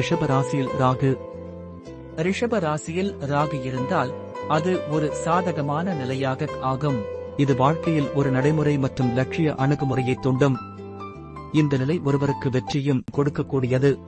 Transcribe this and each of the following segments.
ரிஷப ராசியில் ராகு. ரிஷப ராசியில் ராகு இருந்தால் அது ஒரு சாதகமான நிலையாக ஆகும். இது வாழ்க்கையில் ஒரு நடைமுறை மற்றும் லட்சிய அணுகுமுறையை தூண்டும். இந்த நிலை ஒருவருக்கு வெற்றியும் கொடுக்கக்கூடியது.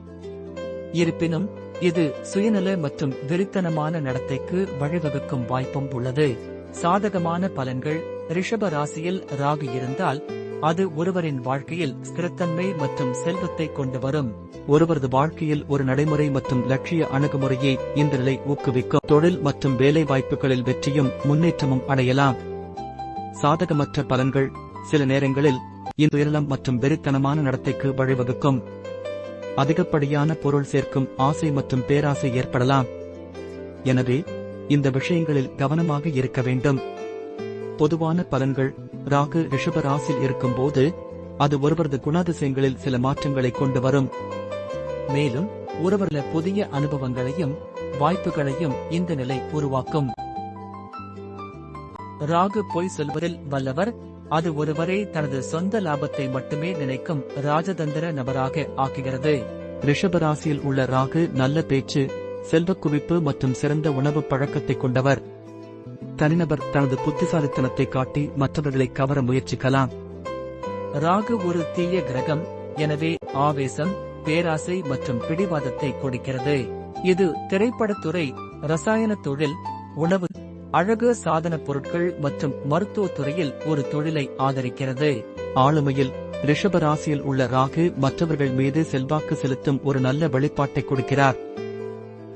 இருப்பினும் இது சுயநல மற்றும் வெறித்தனமான நடத்தைக்கு வழிவகுக்கும் வாய்ப்பும் உள்ளது. சாதகமான பலன்கள் ரிஷப ராசியில் ராகு இருந்தால் அது ஒருவரின் வாழ்க்கையில் ஸ்திரத்தன்மை மற்றும் செல்வத்தை கொண்டு வரும். ஒருவரது வாழ்க்கையில் ஒரு நடைமுறை மற்றும் லட்சிய அணுகுமுறையை இந்த நிலை ஊக்குவிக்கும். தொழில் மற்றும் வேலை வாய்ப்புகளில் வெற்றியும் முன்னேற்றமும் அடையலாம். சாதகமற்ற பலன்கள் சில நேரங்களில் இந்த துயரம் மற்றும் வெறித்தனமான நடத்தைக்கு வழிவகுக்கும். அதிகப்படியான பொருள் சேர்க்கும் ஆசை மற்றும் பேராசை ஏற்படலாம். எனவே இந்த விஷயங்களில் கவனமாக இருக்க வேண்டும். பொதுவான பலன்கள் ராகு ரிஷப ராசியில் இருக்கும்போது அது ஒருவரது குணாதிசயங்களில் சில மாற்றங்களை கொண்டு வரும். மேலும் ஒருவரில புதிய அனுபவங்களையும் வாய்ப்புகளையும் இந்த நிலை உருவாக்கும். ராகு பொய் சொல்வதில் வல்லவர் அது ஒருவரை தனது சொந்த லாபத்தை மட்டுமே நினைக்கும் ராஜதந்திர நபராக ஆக்குகிறது. ரிஷபராசியில் உள்ள ராகு நல்ல பேச்சு செல்வக்குவிப்பு மற்றும் சிறந்த உணவு பழக்கத்தை கொண்டவர். தனிநபர் தனது புத்திசாலித்தனத்தை காட்டி மற்றவர்களை கவர முயற்சிக்கலாம். ராகு ஒரு தீய கிரகம் எனவே ஆவேசம் பேராசை மற்றும் பிடிவாதத்தை கொடுக்கிறது. இது திரைப்படத்துறை ரசாயன தொழில் உணவு அழகு சாதன பொருட்கள் மற்றும் மருத்துவ துறையில் ஒரு தொழிலை ஆதரிக்கிறது. ஆளுமையில் ரிஷபராசியில் உள்ள ராகு மற்றவர்கள் மீது செல்வாக்கு செலுத்தும் ஒரு நல்ல வெளிப்பாட்டை கொடுக்கிறார்.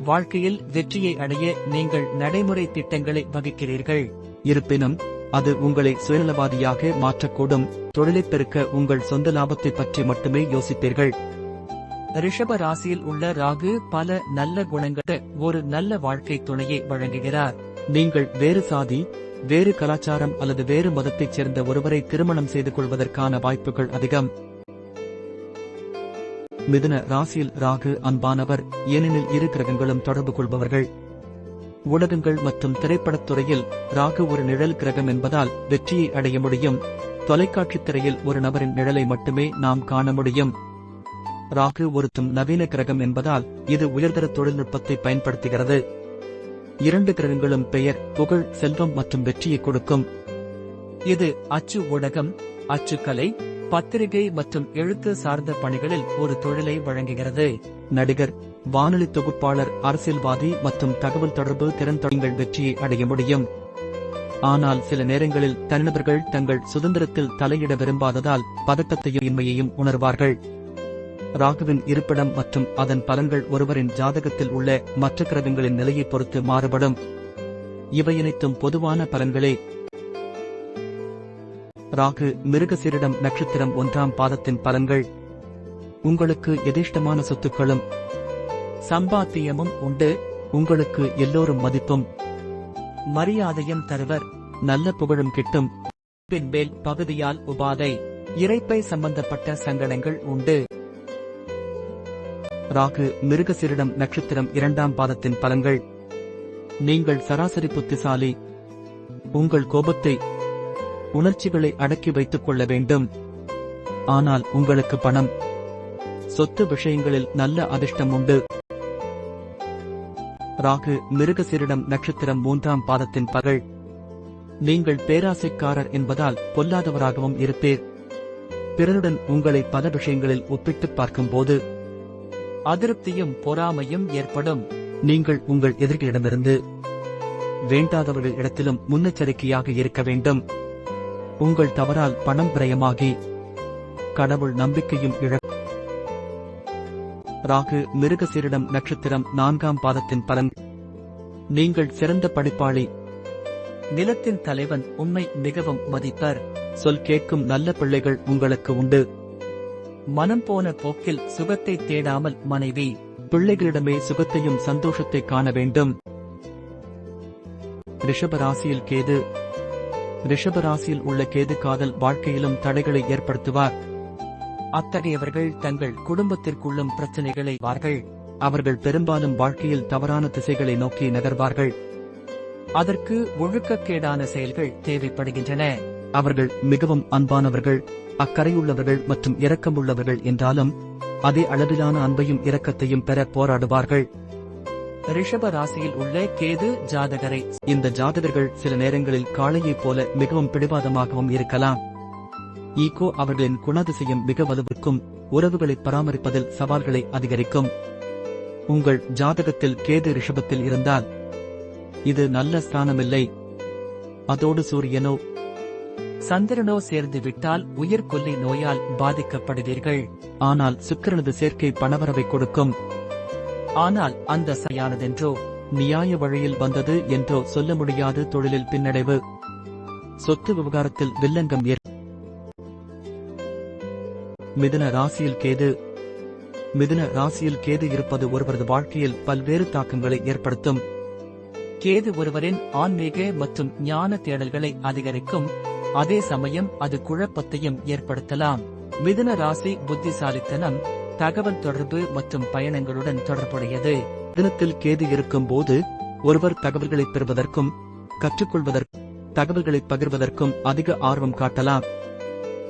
வாழ்க்கையில் வெற்றியை அடைய நீங்கள் நடைமுறை திட்டங்களை வகிக்கிறீர்கள். இருப்பினும் அது உங்களை சுயநலவாதியாக மாற்றக்கூடும். தொழிலைப் பெருக்க உங்கள் சொந்த லாபத்தை பற்றி மட்டுமே யோசிப்பீர்கள் ரிஷப ராசியில் உள்ள ராகு பல நல்ல குணங்களை ஒரு நல்ல வாழ்க்கை துணையை வழங்குகிறார். நீங்கள் வேறு சாதி வேறு கலாச்சாரம் அல்லது வேறு மதத்தைச் சேர்ந்த ஒருவரை திருமணம் செய்து கொள்வதற்கான வாய்ப்புகள் அதிகம். மிதுன ராசியில் ராகு அன்பானவர் ஏனெனில் இரு கிரகங்களும் தொடர்பு கொள்பவர்கள். ஊடகங்கள் மற்றும் திரைப்படத் துறையில் ராகு ஒரு நிழல் கிரகம் என்பதால் வெற்றியை அடைய முடியும். தொலைக்காட்சித் திரையில் ஒரு நபரின் நிழலை மட்டுமே நாம் காண முடியும். ராகு ஒருத்தும் நவீன கிரகம் என்பதால் இது உயர்தர தொழில்நுட்பத்தை பயன்படுத்துகிறது. இரண்டு கிரகங்களும் பெயர் புகழ் செல்வம் மற்றும் வெற்றியை கொடுக்கும். இது அச்சு ஊடகம் அச்சுக்கலை பத்திரிகை மற்றும் எழுத்து சார்ந்த பணிகளில் ஒரு தொழிலை வழங்குகிறது. நடிகர் வானொலி தொகுப்பாளர் அரசியல்வாதி மற்றும் தகவல் தொடர்பு திறன் தொடங்கள் வெற்றியை அடைய முடியும். ஆனால் சில நேரங்களில் தனிநபர்கள் தங்கள் சுதந்திரத்தில் தலையிட விரும்பாததால் பதட்டத்தையும் இன்மையையும் உணர்வார்கள். ராகுவின் இருப்பிடம் மற்றும் அதன் பலன்கள் ஒருவரின் ஜாதகத்தில் உள்ள மற்ற கிரகங்களின் நிலையை பொறுத்து மாறுபடும். இவை அனைத்தும் பொதுவான பலன்களே. ராகு மிருகசீரிடம் நட்சத்திரம் ஒன்றாம் பாதத்தின் பலன்கள். உங்களுக்கு எதிர்ஷ்டமான சொத்துக்களும் சம்பாத்தியமும் உண்டு. உங்களுக்கு எல்லோரும் மதிப்பும். மரியாதையும் தருவர் நல்ல புகழும் கிட்டும். பின்பேல் பகுதியால் உபாதை இறைப்பை சம்பந்தப்பட்ட சங்கடங்கள் உண்டு. ராகு மிருகசீரிடம் நட்சத்திரம் இரண்டாம் பாதத்தின் பலன்கள். நீங்கள் சராசரி புத்திசாலி. உங்கள் கோபத்தை உணர்ச்சிகளை அடக்கி வைத்துக் கொள்ள வேண்டும். ஆனால் உங்களுக்கு பணம் சொத்து விஷயங்களில் நல்ல அதிர்ஷ்டம் உண்டு. ராகு மிருகசீரிடம் நட்சத்திரம் மூன்றாம் பாதத்தின் பகல். நீங்கள் பேராசைக்காரர் என்பதால் பொல்லாதவராகவும் இருப்பீர். பிறருடன் உங்களை பல விஷயங்களில் ஒப்பிட்டு பார்க்கும்போது அதிருப்தியும் பொறாமையும் ஏற்படும். நீங்கள் உங்கள் எதிர்களிடமிருந்து வேண்டாதவர்கள் இடத்திலும் முன்னெச்சரிக்கையாக இருக்க வேண்டும். உங்கள் தவறால் பணம் விரயமாகி கடவுள் நம்பிக்கையும் இழ ராகு மிருகசீரிடம் நட்சத்திரம் நான்காம் பாதத்தின் பலன். நீங்கள் சிறந்த படிப்பாளி. நிலத்தின் தலைவன் உண்மை மிகவும் மதித்தார் சொல் கேட்கும் நல்ல பிள்ளைகள் உங்களுக்கு உண்டு. மனம் போன போக்கில் சுகத்தை தேடாமல் மனைவி பிள்ளைகளிடமே சுகத்தையும் சந்தோஷத்தை காண வேண்டும். ரிஷபராசியில் கேது ரிஷபராசியில் உள்ள கேது காதல் வாழ்க்கையிலும் தடைகளை ஏற்படுத்துவார். அத்தகையவர்கள் தங்கள் குடும்பத்திற்குள்ளும் பிரச்சனைகளை வார்கள். அவர்கள் பெரும்பாலும் வாழ்க்கையில் தவறான திசைகளை நோக்கி நகர்வார்கள். அதற்கு ஒழுக்கக்கேடான செயல்கள் தேவைப்படுகின்றன. அவர்கள் மிகவும் அன்பானவர்கள் அக்கறையுள்ளவர்கள் மற்றும் இரக்கமுள்ளவர்கள் என்றாலும் அதே அளவிலான அன்பையும் இரக்கத்தையும் பெற போராடுவார்கள். ரிஷப ராசியில் உள்ள கேது ஜாதகரை. இந்த ஜாதகர்கள் சில நேரங்களில் காளையைப் போல மிகவும் பிடிவாதமாகவும் இருக்கலாம். ஈகோ அவர்களின் குணாதிசயம் மிக வலுவிற்கும் உறவுகளை பராமரிப்பதில் சவால்களை அதிகரிக்கும். உங்கள் ஜாதகத்தில் கேது ரிஷபத்தில் இருந்தால் இது நல்ல ஸ்தானமில்லை. அதோடு சூரியனோ சந்திரனோ சேர்ந்து விட்டால் உயிர்கொல்லி நோயால் பாதிக்கப்படுவீர்கள். ஆனால் சுக்கிரனது சேர்க்கை பணவரவை கொடுக்கும். ஆனால் அந்த சரியானதென்றோ நியாய வழியில் வந்தது என்றோ சொல்ல முடியாது தொழிலில் பின்னடைவு. சொத்து விவகாரத்தில் வில்லங்கம் ஏற் மிதுன ராசியில் கேது. மிதுன ராசியில் கேது இருப்பது ஒருவரது வாழ்க்கையில் பல்வேறு தாக்கங்களை ஏற்படுத்தும். கேது ஒருவரின் ஆன்மீக மற்றும் ஞான தேடல்களை அதிகரிக்கும். அதே சமயம் அது குழப்பத்தையும் ஏற்படுத்தலாம். மிதுன ராசி புத்திசாலித்தனம் தகவல் தொடர்பு மற்றும் பயணங்களுடன் தொடர்புடையது. தினத்தில் கேது இருக்கும் போது ஒருவர் தகவல்களை பெறுவதற்கும் கற்றுக்கொள்வதற்கும் தகவல்களை பகிர்வதற்கும் அதிக ஆர்வம் காட்டலாம்.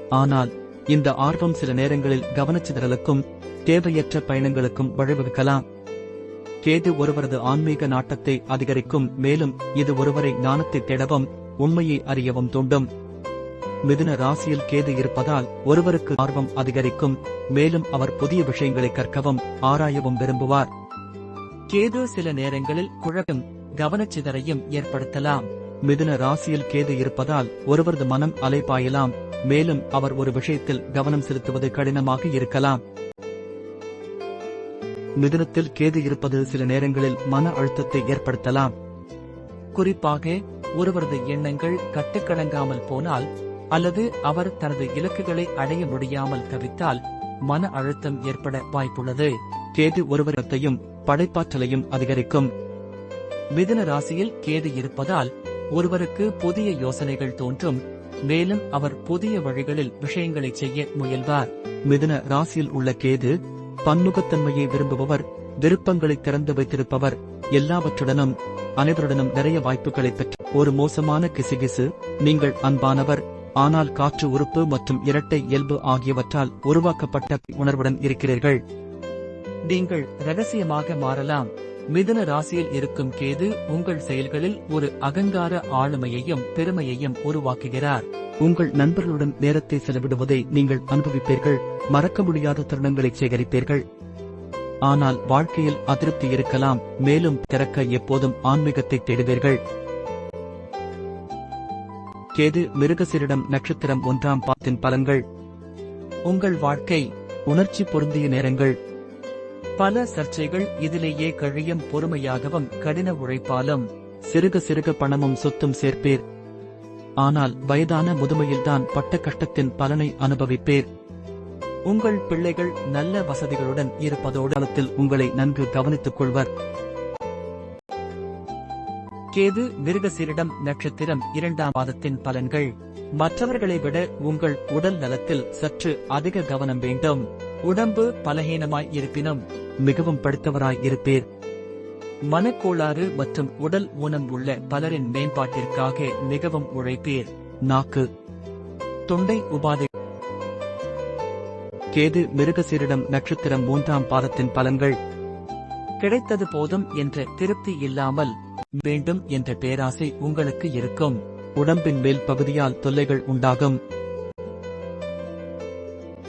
ஆனால் இந்த ஆர்வம் சில நேரங்களில் கவனச்சிதறலுக்கும் தேவையற்ற பயணங்களுக்கும் வழிவகுக்கலாம். கேது ஒருவரது ஆன்மீக நாட்டத்தை அதிகரிக்கும் மேலும் இது ஒருவரை ஞானத்தை தேடவும் உண்மையை அறியவும் தூண்டும். மிதுன ராசியில் கேது இருப்பதால் ஒருவருக்கு ஆர்வம் அதிகரிக்கும். மேலும் அவர் புதிய விஷயங்களை கற்கவும் ஆராயவும் விரும்புவார். கேது சில நேரங்களில் குழப்பம் கவனச்சிதறையும் ஏற்படுத்தலாம். மிதுன ராசியில் கேது இருப்பதால் ஒருவரது மனம் அலைப்பாயலாம் மேலும் அவர் ஒரு விஷயத்தில் கவனம் செலுத்துவது கடினமாக இருக்கலாம். மிதுனத்தில் கேது இருப்பது சில நேரங்களில் மன அழுத்தத்தை ஏற்படுத்தலாம். குறிப்பாக ஒருவரது எண்ணங்கள் கட்டுக்கடங்காமல் போனால் அல்லது அவர் தனது இலக்குகளை அடைய முடியாமல் தவித்தால் மன அழுத்தம் ஏற்பட வாய்ப்புள்ளது. கேது ஒருவரத்தையும் படைப்பாற்றலையும் அதிகரிக்கும். மிதுன ராசியில் கேது இருப்பதால் ஒருவருக்கு புதிய யோசனைகள் தோன்றும். மேலும் அவர் புதிய வழிகளில் விஷயங்களை செய்ய முயல்வார். மிதுன ராசியில் உள்ள கேது பன்முகத்தன்மையை விரும்புபவர் விருப்பங்களை திறந்து வைத்திருப்பவர். எல்லாவற்றுடனும் அனைவருடனும் நிறைய வாய்ப்புகளை பெற்ற ஒரு மோசமான கிசுகிசு நீங்கள் அன்பானவர். ஆனால் காற்று உறுப்பு மற்றும் இரட்டை இயல்பு ஆகியவற்றால் உருவாக்கப்பட்ட உணர்வுடன் இருக்கிறீர்கள். நீங்கள் ரகசியமாக மாறலாம். மிதுன ராசியில் இருக்கும் கேது உங்கள் செயல்களில் ஒரு அகங்கார ஆளுமையையும் பெருமையையும் உருவாக்குகிறார். உங்கள் நண்பர்களுடன் நேரத்தை செலவிடுவதை நீங்கள் அனுபவிப்பீர்கள். மறக்க முடியாத தருணங்களை சேகரிப்பீர்கள். ஆனால் வாழ்க்கையில் அதிருப்தி இருக்கலாம். மேலும் திறக்க எப்போதும் ஆன்மீகத்தை தேடுவீர்கள். கேது மிருகசிரிடம் நட்சத்திரம் ஒன்றாம் பாத்தின் பலன்கள். உங்கள் வாழ்க்கை உணர்ச்சி பொருந்திய நேரங்கள். பல சர்ச்சைகள் இதிலேயே கழியும் பொறுமையாகவும் கடின உழைப்பாலும் சிறுக சிறுக பணமும் சொத்தும் சேர்ப்பேர். ஆனால் வயதான முதுமையில்தான் பட்ட கஷ்டத்தின் பலனை அனுபவிப்பேர். உங்கள் பிள்ளைகள் நல்ல வசதிகளுடன் இருப்பதோடு உங்களை நன்கு கவனித்துக் கொள்வர். கேது மிருகசீரிடம் நட்சத்திரம் இரண்டாம் பாதத்தின் பலன்கள். மற்றவர்களை விட உங்கள் உடல் நலத்தில் சற்று அதிக கவனம் வேண்டும். உடம்பு பலகீனமாய் இருப்பினும் மிகவும் படுத்தவராய் இருப்பீர். மனக்கோளாறு மற்றும் உடல் ஊனம் உள்ள பலரின் மேம்பாட்டிற்காக மிகவும் உழைப்பீர். நாக்கு. தொண்டை உபாதை. கேது மிருகசீரிடம் நட்சத்திரம் மூன்றாம் பாதத்தின் பலன்கள். கிடைத்தது போதும் என்ற திருப்தி இல்லாமல் வேண்டும் என்ற பேராசை உங்களுக்கு இருக்கும். உடம்பின் மேல் பகுதியால் தொல்லைகள் உண்டாகும்.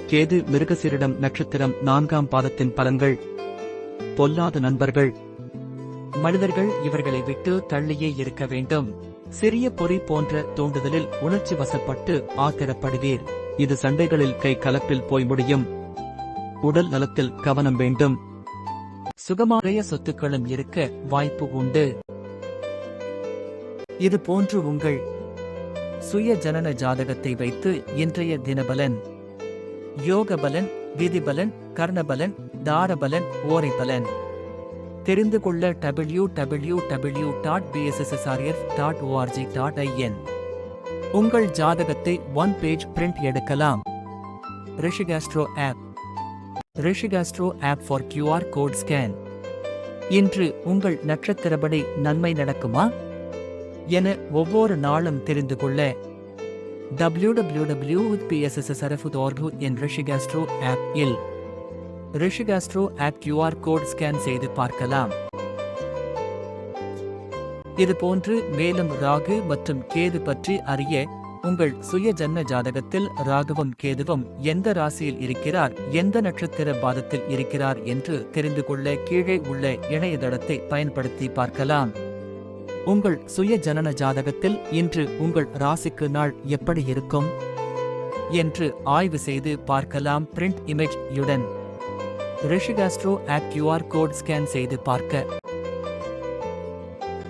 கேது மிருகசீரிடம் நட்சத்திரம் நான்காம் பாதத்தின் பலன்கள். பொல்லாத நண்பர்கள். மனிதர்கள் இவர்களை விட்டு தள்ளியே இருக்க வேண்டும். சிறிய பொறி போன்ற தூண்டுதலில் உணர்ச்சி வசப்பட்டு ஆத்திரப்படுவீர். இது சண்டைகளில் கை கலப்பில் போய் முடியும். உடல் நலத்தில் கவனம் வேண்டும். சுகமாக சொத்துக்களும் இருக்க வாய்ப்பு உண்டு. இது போன்று உங்கள் சுய ஜனன ஜாதகத்தை வைத்து இன்றைய தினபலன் யோகபலன் விதிபலன் கர்ணபலன் தாரபலன் ஓரைபலன். தெரிந்து கொள்ள W W W dot PSSSRF dot ORG dot IN உங்கள் ஜாதகத்தை ஒன் பேஜ் பிரிண்ட் எடுக்கலாம். Rishiastro app. Rishiastro app for QR code scan. இன்று உங்கள் நட்சத்திரப்படி நன்மை நடக்குமா? என ஒவ்வொரு நாளும் தெரிந்து கொள்ள www.pssrf.org என் ரிஷிகாஸ்ட்ரோ ஆப் இல். Rishiastro app QR code scan செய்து பார்க்கலாம். இதுபோன்று மேலும் ராகு மற்றும் கேது பற்றி அறிய உங்கள் சுய ஜன்ன ஜாதகத்தில் ராகுவும் கேதுவும் எந்த ராசியில் இருக்கிறார் எந்த நட்சத்திர பாதத்தில் இருக்கிறார் என்று தெரிந்து கொள்ள கீழே உள்ள இணையதளத்தை பயன்படுத்தி பார்க்கலாம். உங்கள் சுய ஜனன ஜாதகத்தில் இன்று உங்கள் ராசிக்கு நாள் எப்படி இருக்கும்? என்று ஆய்வு செய்து பார்க்கலாம் பிரிண்ட் இமேஜ் யுடன். Rishiastro app QR code scan செய்து பார்க்க.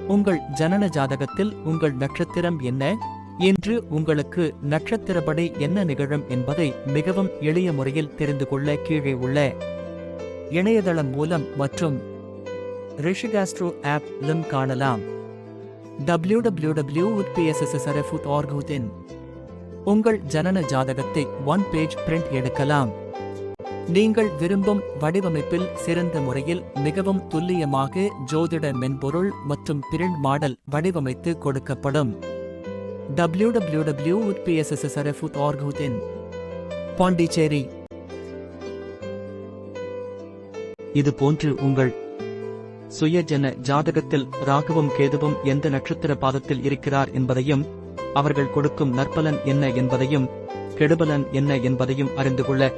உங்கள் ஜனன ஜாதகத்தில் உங்கள் நட்சத்திரம் என்ன? இன்று உங்களுக்கு நட்சத்திரப்படி என்ன நிகழும் என்பதை மிகவும் எளிய முறையில் தெரிந்து கொள்ள கீழே உள்ள இணையதளம் மூலம் மற்றும் ரிஷிகாஸ்ட்ரோ ஆப் லும் காணலாம். www.pssrf.org இன் உங்கள் ஜனன ஜாதகத்தை ஒன் பேஜ் பிரிண்ட் எடுக்கலாம். நீங்கள் விரும்பும் வடிவமைப்பில் சிறந்த முறையில் மிகவும் துல்லியமாக ஜோதிட மென்பொருள் மற்றும் பிரிண்ட் மாடல் வடிவமைத்து கொடுக்கப்படும். www.pssrf.org இன் பாண்டிச்சேரி. இது போன்று உங்கள் சுயஜன ஜாதகத்தில் ராகுவும் கேதுவும் எந்த நட்சத்திர பாதத்தில் இருக்கிறார் என்பதையும் அவர்கள் கொடுக்கும் நற்பலன் என்ன என்பதையும் கெடுபலன் என்ன என்பதையும் அறிந்து கொள்ள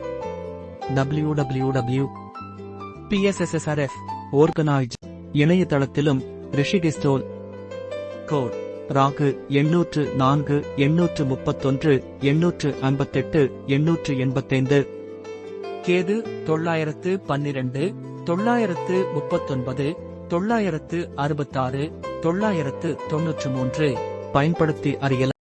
www PSSSRF ஓர்கனாய்ஜ் இணையதளத்திலும் ரிஷிகிஸ்டோல் கோட் ராகு எண்ணூற்று நான்கு எண்ணூற்று முப்பத்தொன்று எண்ணூற்று ஐம்பத்தெட்டு எண்ணூற்று எண்பத்தைந்து. கேது தொள்ளாயிரத்து பன்னிரண்டு. தொள்ளாயிரத்து முப்பத்தொன்பது தொள்ளாயிரத்து அறுபத்தாறு தொள்ளாயிரத்து தொன்னூற்று மூன்று. பயன்படுத்தி அறியலாம்.